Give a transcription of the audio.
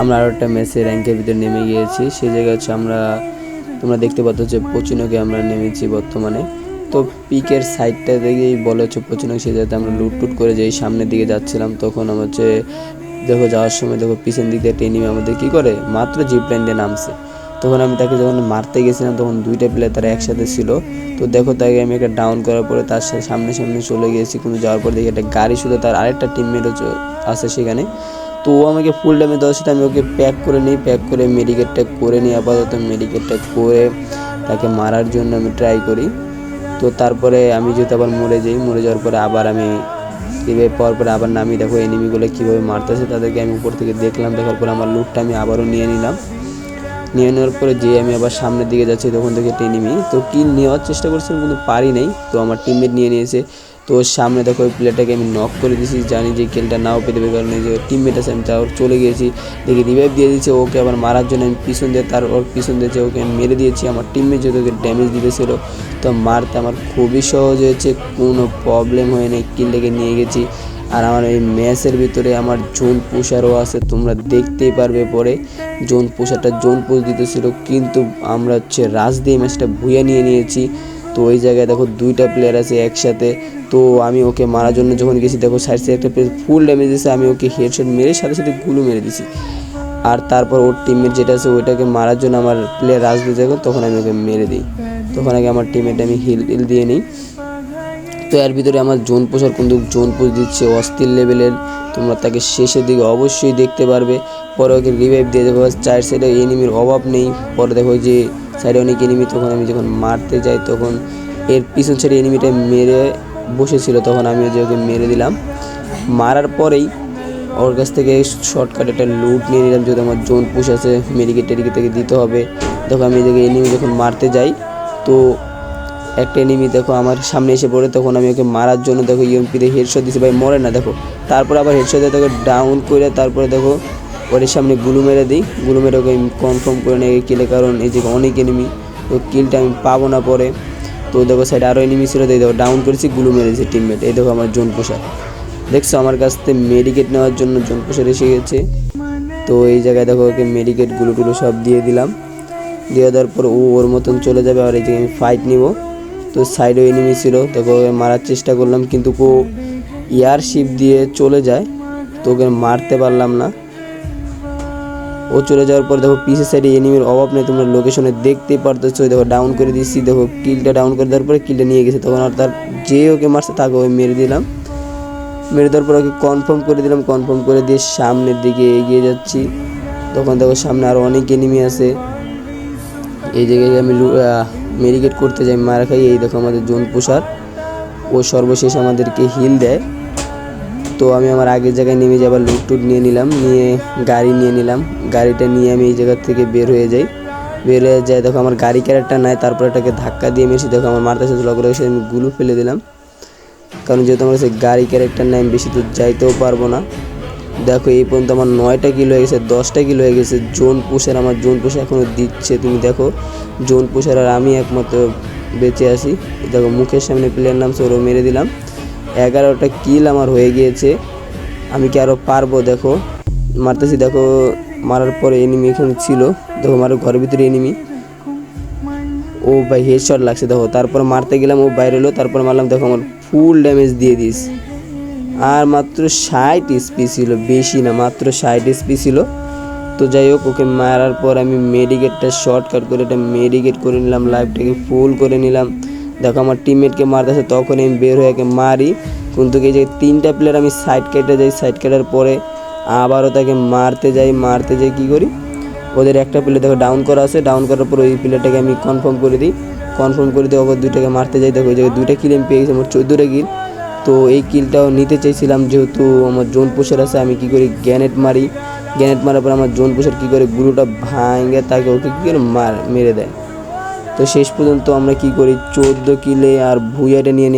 আমরা আরও একটা ম্যাচে র্যাঙ্কের ভিতরে নেমে গিয়েছি। সেই জায়গায় হচ্ছে আমরা, তোমরা দেখতে পাচ্ছ যে পচিনোকে আমরা নেমেছি বর্তমানে। তো পিকের সাইডটা দেখেই বলে হচ্ছে পচিনক সেই জায়গাতে আমরা লুট টুট করে যেই সামনের দিকে যাচ্ছিলাম, তখন আমার হচ্ছে দেখো যাওয়ার সময় দেখো পিছন দিক দিয়ে টেনে আমাদের কী করে? মাত্র জিপ লাইন দিয়ে নামছে। তখন আমি তাকে যখন মারতে গেছিলাম, তখন দুইটা প্লেয়ার তারা একসাথে ছিল। তো দেখো তাকে আমি একটা ডাউন করার পরে তার সাথে সামনে সামনে চলে গিয়েছি। কিন্তু যাওয়ার পর দেখি একটা গাড়ি শুধু তার আরেকটা টিমমেটও আছে সেখানে। তো ও আমাকে ফুল ড্যামেজ দেওয়ার সাথে আমি ওকে প্যাক করে নিই প্যাক করে মেডিকেটটা করে নিই, আপাতত মেডিকেটটা করে তাকে মারার জন্য আমি ট্রাই করি। তো তারপরে আমি যেহেতু আবার মরে যাই, মরে যাওয়ার পরে আবার আমি রিভাইভ পাওয়ার পরে আবার নামি দেখো এনিমিগুলো কীভাবে মারতেছে, তাদেরকে আমি উপর থেকে দেখলাম, দেখার পরে আমার লুটটা আমি আবারও নিয়ে নিলাম। নিয়ে নেওয়ার পরে যে আমি আবার সামনের দিকে যাচ্ছি, তখন থেকে একটা এনিমি তো কিল নেওয়ার চেষ্টা করছিলাম কিন্তু পারি নাই। তো আমার টিমমেট নিয়ে নিয়েছে। তো সামনে দেখো ওই প্লেয়ারটাকে আমি নক করে দিয়েছি, জানি যে কিলটা নাও পেতে দেবে কারণ যে টিমমেট আছে, আমি তার চলে গিয়েছি, দেখি রিভাইভ দিয়ে দিয়েছে, ওকে আবার মারার জন্য আমি পিছন দিয়ে তার ওর পিছন দিয়েছে ওকে আমি মেরে দিয়েছি, আমার টিমমেট যেহেতু ওকে ড্যামেজ দিতেছিল তো মারতে আমার খুবই সহজ হয়েছে, কোনো প্রবলেম হয়নি কিলটাকে নিয়ে গেছি। আর আমার এই ম্যাচের ভিতরে আমার জোন পুষারও আছে, তোমরা দেখতেই পারবে পরে জোন পুষারটা জোন পুষ দিতেছিল, কিন্তু আমরা হচ্ছে রাজ দিয়ে ম্যাচটা ভুয়ে নিয়ে নিয়েছি। তো ওই জায়গায় দেখো দুইটা প্লেয়ার আছে একসাথে তো আমি ওকে মারার জন্য যখন গেছি, দেখো সাইড সাইড একটা ফুল ড্যামেজ দিয়েছে, আমি ওকে হেডশট মেরে সাথে সাথে গুলো মেরে দিছি আর তারপর ওর টিমমেট যেটা আছে, ওইটাকে মারার জন্য আমার প্লেয়ার আসবে দেখো তখন আমি ওকে মেরে দিই। তখন আগে আমার টিমমেট আমি হিল হিল দিয়ে নিই। তো এর ভিতরে আমার জোন পোষার কিন্তু জোন পোষ দিচ্ছে, অস্থির লেভেলের তোমরা তাকে শেষের দিকে অবশ্যই দেখতে পারবে। পরে ওকে রিভাইভ দিয়ে দেখো, চার সাইডে এনিমির অভাব নেই। পরে দেখো যে সাইডে অনেক এনিমি তখন আমি যখন মারতে যাই, তখন এর পিছন সাইডে এনিমিটা মেরে বসেছিল, তখন আমি যে ওকে মেরে দিলাম। মারার পরেই ওর কাছ থেকে শর্টকাট একটা লুট নিয়ে নিলাম, যেহেতু আমার জোন পুশ আছে মেডিকেট টেডিকেট থেকে দিতে হবে। দেখো আমি এদিকে এনিমি যখন মারতে যাই, তো একটা এনিমি দেখো আমার সামনে এসে পড়ে, তখন আমি ওকে মারার জন্য দেখো ইএমপিতে হেডশট দিছি ভাই মরে না, দেখো। তারপর আবার হেডশট দিয়ে দেখো ডাউন করে, তারপরে দেখো ওর সামনে গুলু মেরে দিই। গুলু মেরে ওকে কনফার্ম করে নেই কিলে কারণ এই যে অনেক এনিমি তো কিলটা আমি পাবো না পরে। তো দেখো সাইডে আরও এনিমি ছিল এই দেখো ডাউন করেছি, গুলু মেরেছি টিমমেট এই দেখো আমার জোন পোশাক দেখছ আমার কাছ থেকে মেডিকেট নেওয়ার জন্য জোন পোশাক এসে গেছে। তো এই জায়গায় দেখো ওকে মেডিকেটগুলো টুলো সব দিয়ে দিলাম। দিয়ে দেওয়ার পর ও ওর মতন চলে যাবে, আর এই যে আমি ফাইট নিব। তো সাইডে এনিমি ছিল, দেখো ওকে মারার চেষ্টা করলাম, কিন্তু কো এয়ারশিপ দিয়ে চলে যায়। তো ওকে মারতে পারলাম না। ও চলে যাওয়ার পর দেখো পিসের সাইডে এনিমির অভাব নেই, তোমরা লোকেশনে দেখতেই পারতেছো। দেখো ডাউন করে দিচ্ছি, দেখো কিলটা ডাউন করে দেওয়ার পরে কিলটা নিয়ে গেছে। তখন আর তার যে ওকে মারছে তাকে ওই মেরে দিলাম। মেরে দেওয়ার পর ওকে কনফার্ম করে দিলাম কনফার্ম করে দিয়ে সামনের দিকে এগিয়ে যাচ্ছি। তখন দেখো সামনে আরও অনেক এনিমি আছে। এই জায়গায় আমি মেডিকেট করতে যাই, মারা খাই। এই দেখো আমাদের জোন পোষার। ও সর্বশেষ আমাদেরকে হিল দেয়। তো আমি আমার আগের জায়গায় নেমে যাবার লুট টুট নিয়ে নিলাম, নিয়ে গাড়ি নিয়ে নিলাম। গাড়িটা নিয়ে আমি এই জায়গা থেকে বের হয়ে যাই। বের হয়ে যায় দেখো আমার গাড়ি ক্যারেক্টার নাই, তারপর এটাকে ধাক্কা দিয়ে মেশি দেখো আমার মারতে সাথে লগ রেখে আমি গুলো ফেলে দিলাম। কারণ যেহেতু আমার কাছে গাড়ি ক্যারেক্টার নাই, আমি বেশি দূর যাইতেও পারব না। দেখো এই পর্যন্ত আমার নয়টা কিলো হয়ে গেছে, দশটা কিলো হয়ে গেছে। জোন পুষের আমার জোন পুষে এখনও দিচ্ছে, তুমি দেখো। জোন পুষের আর আমি একমাত্র বেঁচে আসি দেখো মুখের সামনে প্লেয়ার নাম ওরও মেরে দিলাম। এগারোটা কিল আমার হয়ে গিয়েছে। আমি কি আরও পারব? দেখো, মারতেছি, দেখো, মারার পরে এনিমি এখানে ছিল। দেখো, আমার ঘরের ভিতরে এনিমি ও ভাই হেডশট লাগছে, দেখো। তারপর মারতে গেলাম, ও বাইরে এলো, তারপর মারলাম, দেখো, আমার ফুল ড্যামেজ দিয়ে দিস। আর মাত্র ষাট এসপি ছিল, বেশি না, মাত্র ষাট এসপি ছিল। তো যাই হোক, ওকে মারার পর আমি মেডিকেটটা শর্টকাট করে, এটা মেডিকেট করে নিলাম লাইফটাকে ফুল করে নিলাম। দেখো, আমার টিমমেটকে মারতেছে তখন আমি বের হয়ে মারি। কিন্তু এই যে তিনটা প্লেয়ার আমি সাইড কেটে যাই সাইড কাটার পরে আবারও তাকে মারতে যাই মারতে যাই, কী করি? ওদের একটা প্লেয়ার দেখো ডাউন করা আছে ডাউন করার পর ওই প্লেয়ারটাকে আমি কনফার্ম করে দিই। কনফার্ম করে দিয়ে ওপর দুইটাকে মারতে যাই। দেখো ওই জায়গায় দুইটা কিল আমি পেয়ে গেছি, আমার চোদ্দোটা কিল তো এই কিলটাও নিতে চাইছিলাম, যেহেতু আমার জোন পোষার আছে, আমি কি করি? গ্যানেট মারি। গ্যানেট মারার পর আমার জোন পোষার কী করে? গুরুটা ভাঙে, তাকে ওকে কী করে মার, মেরে দেয়। তো শেষ পর্যন্ত আমরা কি করি? চোদ্দ কিলে আর ভুইয়াটা নিয়ে নিয়ে